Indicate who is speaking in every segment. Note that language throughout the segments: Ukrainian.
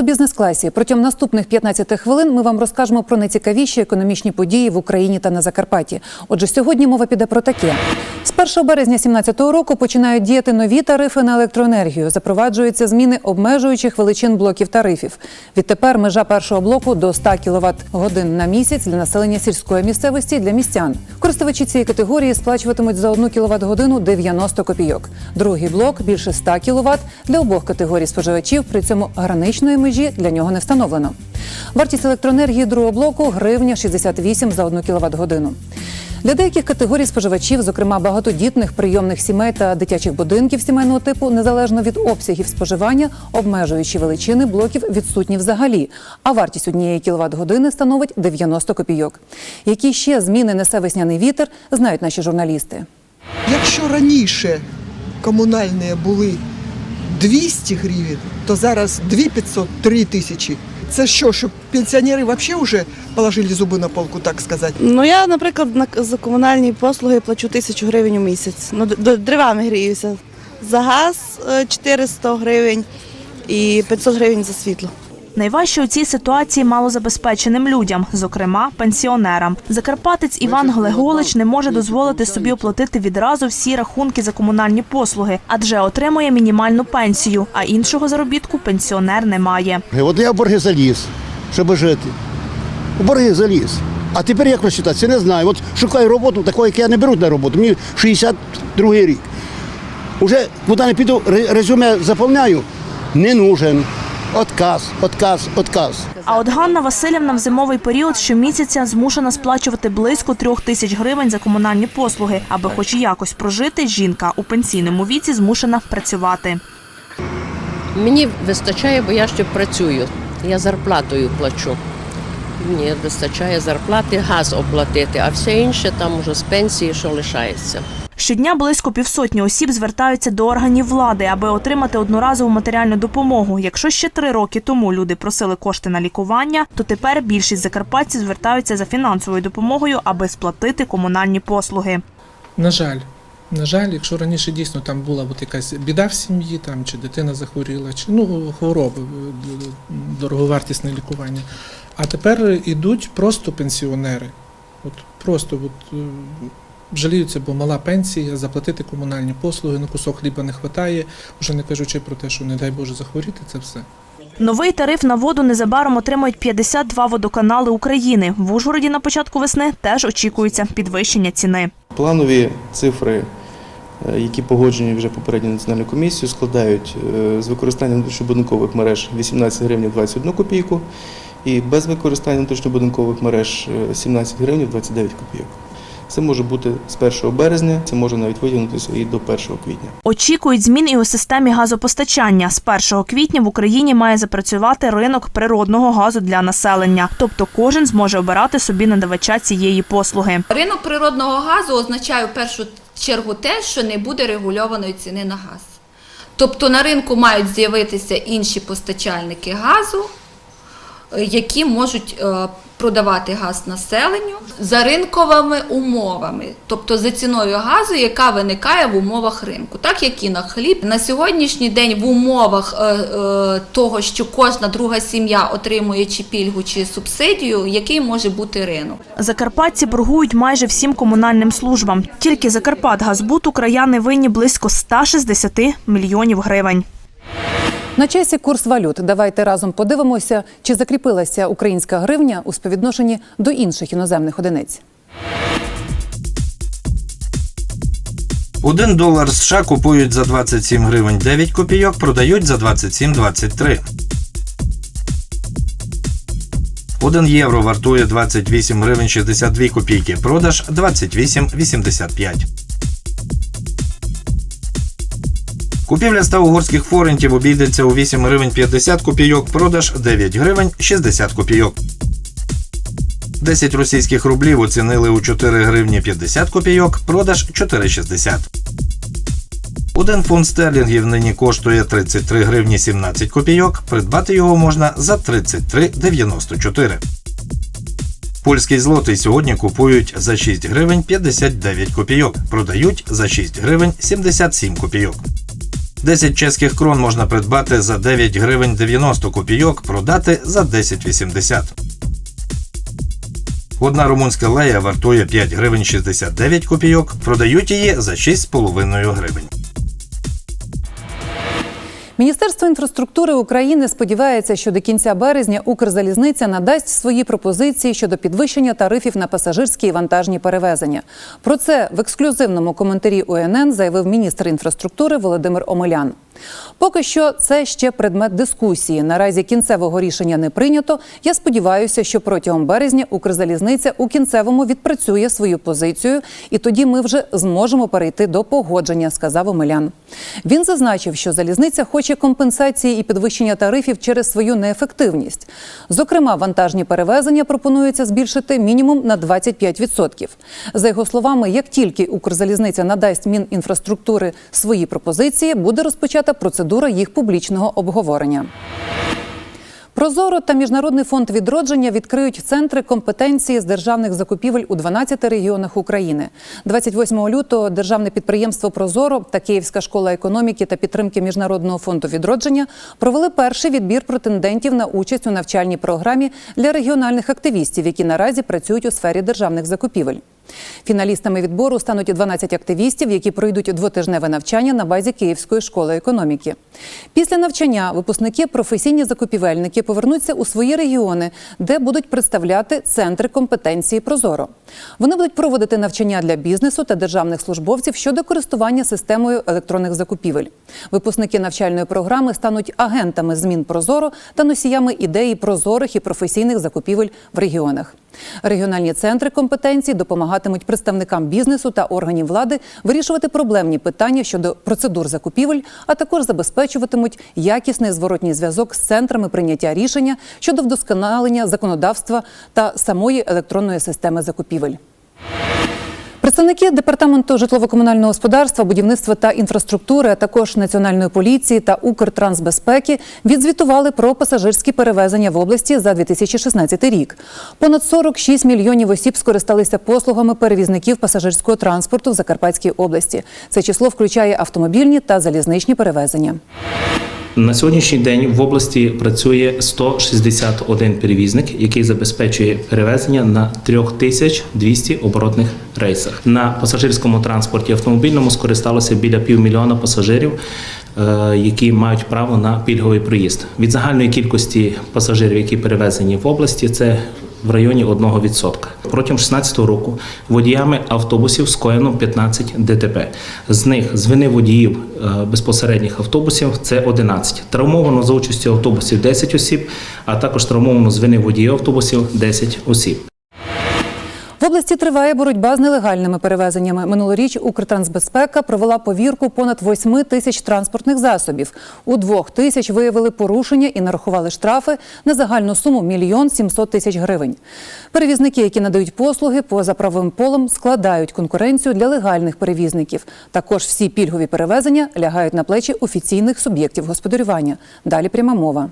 Speaker 1: У бізнес-класі. Протягом наступних 15 хвилин ми вам розкажемо про найцікавіші економічні події в Україні та на Закарпатті. Отже, сьогодні мова піде про таке: з 1 березня 2017 року починають діяти нові тарифи на електроенергію. Запроваджуються зміни обмежуючих величин блоків тарифів. Відтепер межа першого блоку до 100 кВт годин на місяць для населення сільської місцевості для містян. Користувачі цієї категорії сплачуватимуть за 1 кВт годину 90 копійок. Другий блок більше 100 кВт для обох категорій споживачів. При цьому граничної межі для нього не встановлено. Вартість електроенергії другого блоку гривня 68 за 1 кВт годину. Для деяких категорій споживачів, зокрема багатодітних прийомних сімей та дитячих будинків сімейного типу, незалежно від обсягів споживання, обмежуючі величини блоків відсутні взагалі. А вартість однієї кіловат години становить 90 копійок. Які ще зміни несе весняний вітер, знають наші журналісти.
Speaker 2: Якщо раніше комунальні були 200 гривень, то зараз 2500 – 3 тисячі. Це що, щоб пенсіонери взагалі вже положили зуби на полку, так сказати?
Speaker 3: Ну я, наприклад, на за комунальні послуги плачу тисячу гривень у місяць. Ну, д- д- деревами гріюся. За газ е, 400 гривень і 500 гривень за світло.
Speaker 4: Найважче у цій ситуації малозабезпеченим людям, зокрема пенсіонерам. Закарпатець Іван Глеголич не може дозволити собі оплатити відразу всі рахунки за комунальні послуги, адже отримує мінімальну пенсію, а іншого заробітку пенсіонер не має.
Speaker 5: От я в борги заліз, щоб жити. У борги заліз. А тепер як розчитатися? Не знаю. От шукаю роботу, такої, як я не беруть на роботу. Мені 62 рік. Уже куди не піду, резюме заповняю, не нужен. Отказ, отказ, отказ.
Speaker 4: А от Ганна Васильівна в зимовий період щомісяця змушена сплачувати близько трьох тисяч гривень за комунальні послуги. Аби хоч якось прожити, жінка у пенсійному віці змушена працювати.
Speaker 6: Мені вистачає, бо я ще працюю. Я зарплатою плачу. Мені вистачає зарплати, газ оплатити, а все інше там уже з пенсії, що лишається.
Speaker 4: Щодня близько півсотні осіб звертаються до органів влади, аби отримати одноразову матеріальну допомогу. Якщо ще три роки тому люди просили кошти на лікування, то тепер більшість закарпатців звертаються за фінансовою допомогою, аби сплатити комунальні послуги.
Speaker 7: На жаль, на жаль, якщо раніше дійсно там була от якась біда в сім'ї, там чи дитина захворіла, чи ну хвороби, дороговартісне лікування. А тепер ідуть просто пенсіонери. От просто от, жаліються, бо мала пенсія, заплатити комунальні послуги, на кусок хліба не вистачає, вже не кажучи про те, що не дай Боже захворіти, це все.
Speaker 4: Новий тариф на воду незабаром отримають 52 водоканали України. В Ужгороді на початку весни теж очікується підвищення ціни.
Speaker 8: Планові цифри, е, які погоджені вже попередньою національною комісією, складають е, з використанням внутрішньобудинкових мереж 18 гривень 21 копійку і без використання внутрішньобудинкових мереж е, 17 гривень 29 копійок. Це може бути з 1 березня, це може навіть витягнутися і до 1 квітня.
Speaker 4: Очікують змін і у системі газопостачання. З 1 квітня в Україні має запрацювати ринок природного газу для населення. Тобто кожен зможе обирати собі надавача цієї послуги.
Speaker 9: Ринок природного газу означає в першу чергу те, що не буде регульованої ціни на газ. Тобто на ринку мають з'явитися інші постачальники газу, е, які можуть е, продавати газ населенню за ринковими умовами, тобто за ціною газу, яка виникає в умовах ринку, так як і на хліб. На сьогоднішній день в умовах е, е, того, що кожна друга сім'я отримує чи пільгу, чи субсидію, який може бути ринок.
Speaker 4: Закарпатці боргують майже всім комунальним службам. Тільки Закарпатгазбуту краяни винні близько 160 мільйонів гривень.
Speaker 1: На часі курс валют. Давайте разом подивимося, чи закріпилася українська гривня у співвідношенні до інших іноземних одиниць.
Speaker 10: Один долар США купують за 27 гривень 9 копійок, продають за 27,23. Один євро вартує 28 гривень 62 копійки, продаж 28,85. Купівля 100 угорських форентів обійдеться у 8 гривень 50 копійок, продаж 9 гривень 60 копійок. 10 російських рублів оцінили у 4 гривні 50 копійок, продаж 4,60. Один фунт стерлінгів нині коштує 33 гривні 17 копійок, придбати його можна за 33,94. Польський злотий сьогодні купують за 6 гривень 59 копійок, продають за 6 гривень 77 копійок. 10 чеських крон можна придбати за 9 гривень 90 копійок, продати за 10,80. Одна румунська лея вартує 5 гривень 69 копійок, продають її за 6,5 гривень.
Speaker 1: Міністерство інфраструктури України сподівається, що до кінця березня Укрзалізниця надасть свої пропозиції щодо підвищення тарифів на пасажирські і вантажні перевезення. Про це в ексклюзивному коментарі УНН заявив міністр інфраструктури Володимир Омелян. Поки що це ще предмет дискусії. Наразі кінцевого рішення не прийнято. Я сподіваюся, що протягом березня Укрзалізниця у кінцевому відпрацює свою позицію, і тоді ми вже зможемо перейти до погодження, сказав Омелян. Він зазначив, що залізниця хоче компенсації і підвищення тарифів через свою неефективність. Зокрема, вантажні перевезення пропонується збільшити мінімум на 25%. За його словами, як тільки Укрзалізниця надасть Мінінфраструктури свої пропозиції, буде розпочата процедура їх публічного обговорення. Прозоро та Міжнародний фонд відродження відкриють центри компетенції з державних закупівель у 12 регіонах України. 28 лютого державне підприємство Прозоро та Київська школа економіки та підтримки Міжнародного фонду відродження провели перший відбір претендентів на участь у навчальній програмі для регіональних активістів, які наразі працюють у сфері державних закупівель. Фіналістами відбору стануть 12 активістів, які пройдуть двотижневе навчання на базі Київської школи економіки. Після навчання випускники професійні закупівельники повернуться у свої регіони, де будуть представляти центри компетенції Прозоро. Вони будуть проводити навчання для бізнесу та державних службовців щодо користування системою електронних закупівель. Випускники навчальної програми стануть агентами змін Прозоро та носіями ідеї прозорих і професійних закупівель в регіонах. Регіональні центри компетенцій допомагатимуть представникам бізнесу та органів влади вирішувати проблемні питання щодо процедур закупівель, а також забезпечуватимуть якісний зворотній зв'язок з центрами прийняття рішення щодо вдосконалення законодавства та самої електронної системи закупівель. Представники департаменту житлово-комунального господарства, будівництва та інфраструктури, а також національної поліції та Укртрансбезпеки відзвітували про пасажирські перевезення в області за 2016 рік. Понад 46 мільйонів осіб скористалися послугами перевізників пасажирського транспорту в Закарпатській області. Це число включає автомобільні та залізничні перевезення.
Speaker 11: На сьогоднішній день в області працює 161 перевізник, який забезпечує перевезення на 3200 оборотних рейсах. На пасажирському транспорті автомобільному скористалося біля півмільйона пасажирів, е, які мають право на пільговий проїзд. Від загальної кількості пасажирів, які перевезені в області, це в районі 1%. Протягом 2016 року водіями автобусів скоєно 15 ДТП. З них з вини водіїв е, безпосередніх автобусів це 11. Травмовано за участю автобусів 10 осіб, а також травмовано з вини водіїв автобусів 10 осіб.
Speaker 1: В області триває боротьба з нелегальними перевезеннями. Минулоріч Укртрансбезпека провела повірку понад 8 тисяч транспортних засобів. У двох тисяч виявили порушення і нарахували штрафи на загальну суму мільйон 700 тисяч гривень. Перевізники, які надають послуги поза правовим полем, складають конкуренцію для легальних перевізників. Також всі пільгові перевезення лягають на плечі офіційних суб'єктів господарювання. Далі пряма мова.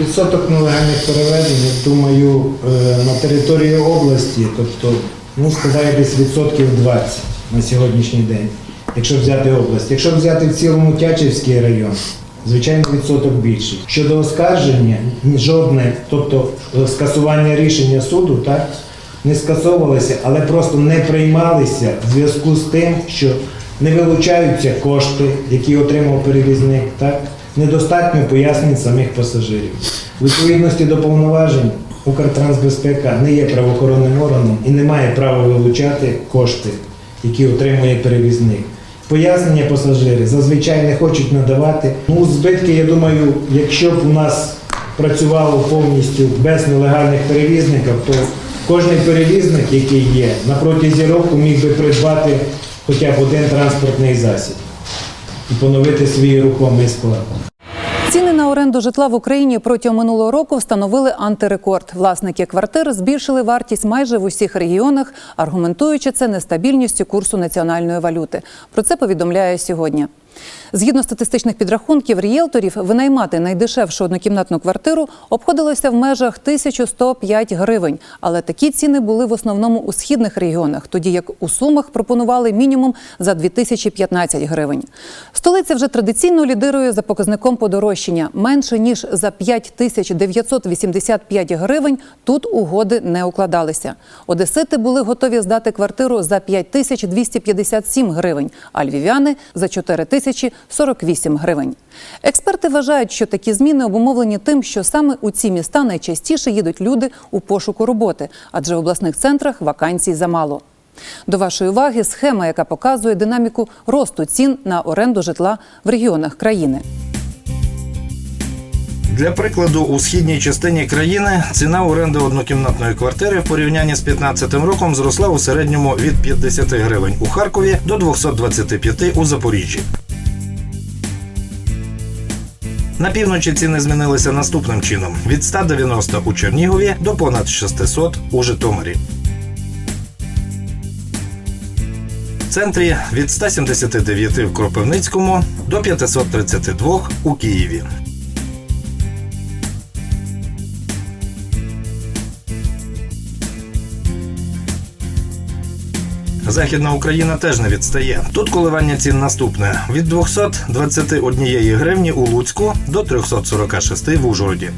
Speaker 12: Відсоток нелегальних перевезень, я думаю, е, на території області, тобто ну, складає десь відсотків 20 на сьогоднішній день, якщо взяти область. Якщо взяти в цілому Тячівський район, звичайно, відсоток більший. Щодо оскарження, жодне, тобто скасування рішення суду, так, не скасовувалися, але просто не приймалися в зв'язку з тим, що не вилучаються кошти, які отримав перевізник, так? Недостатньо пояснень самих пасажирів. У відповідності до повноважень Укртрансбезпека не є правоохоронним органом і не має права вилучати кошти, які отримує перевізник. Пояснення пасажири зазвичай не хочуть надавати. Ну, збитки, я думаю, якщо б у нас працювало повністю без нелегальних перевізників, то кожен перевізник, який є, на протязі року міг би придбати хоча б один транспортний засіб і поновити свій рухомий склад.
Speaker 1: Ціни на оренду житла в Україні протягом минулого року встановили антирекорд. Власники квартир збільшили вартість майже в усіх регіонах, аргументуючи це нестабільністю курсу національної валюти. Про це повідомляє сьогодні. Згідно статистичних підрахунків рієлторів, винаймати найдешевшу однокімнатну квартиру обходилося в межах 1105 гривень. Але такі ціни були в основному у східних регіонах, тоді як у Сумах пропонували мінімум за 2015 гривень. Столиця вже традиційно лідирує за показником подорожчання. Менше ніж за 5985 гривень тут угоди не укладалися. Одесити були готові здати квартиру за 5257 гривень, а львів'яни – за 4048 гривень. Експерти вважають, що такі зміни обумовлені тим, що саме у ці міста найчастіше їдуть люди у пошуку роботи, адже в обласних центрах вакансій замало. До вашої уваги схема, яка показує динаміку росту цін на оренду житла в регіонах країни.
Speaker 10: Для прикладу, у східній частині країни ціна оренди однокімнатної квартири в порівнянні з 2015 роком зросла у середньому від 50 гривень у Харкові до 225 у Запоріжжі. На півночі ціни змінилися наступним чином: від 190 у Чернігові до понад 600 у Житомирі. В центрі від 179 в Кропивницькому до 532 у Києві. Західна Україна теж не відстає. Тут коливання цін наступне: від 221 гривні у Луцьку до 346 в Ужгороді.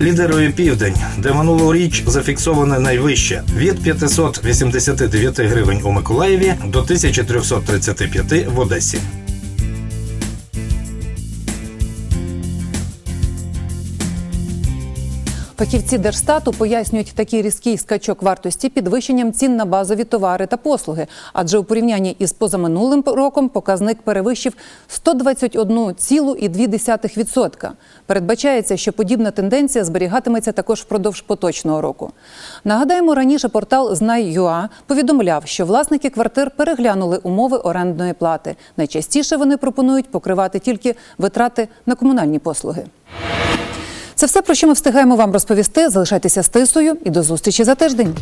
Speaker 10: Лідерує південь, де минулоріч зафіксоване найвище від 589 гривень у Миколаєві до 1335 в Одесі.
Speaker 1: Фахівці Держстату пояснюють такий різкий скачок вартості підвищенням цін на базові товари та послуги. Адже у порівнянні із позаминулим роком показник перевищив 121,2%. Передбачається, що подібна тенденція зберігатиметься також впродовж поточного року. Нагадаємо, раніше портал Знай.ЮА повідомляв, що власники квартир переглянули умови орендної плати. Найчастіше вони пропонують покривати тільки витрати на комунальні послуги. Це все, про що ми встигаємо вам розповісти. Залишайтеся з тисою і до зустрічі за тиждень.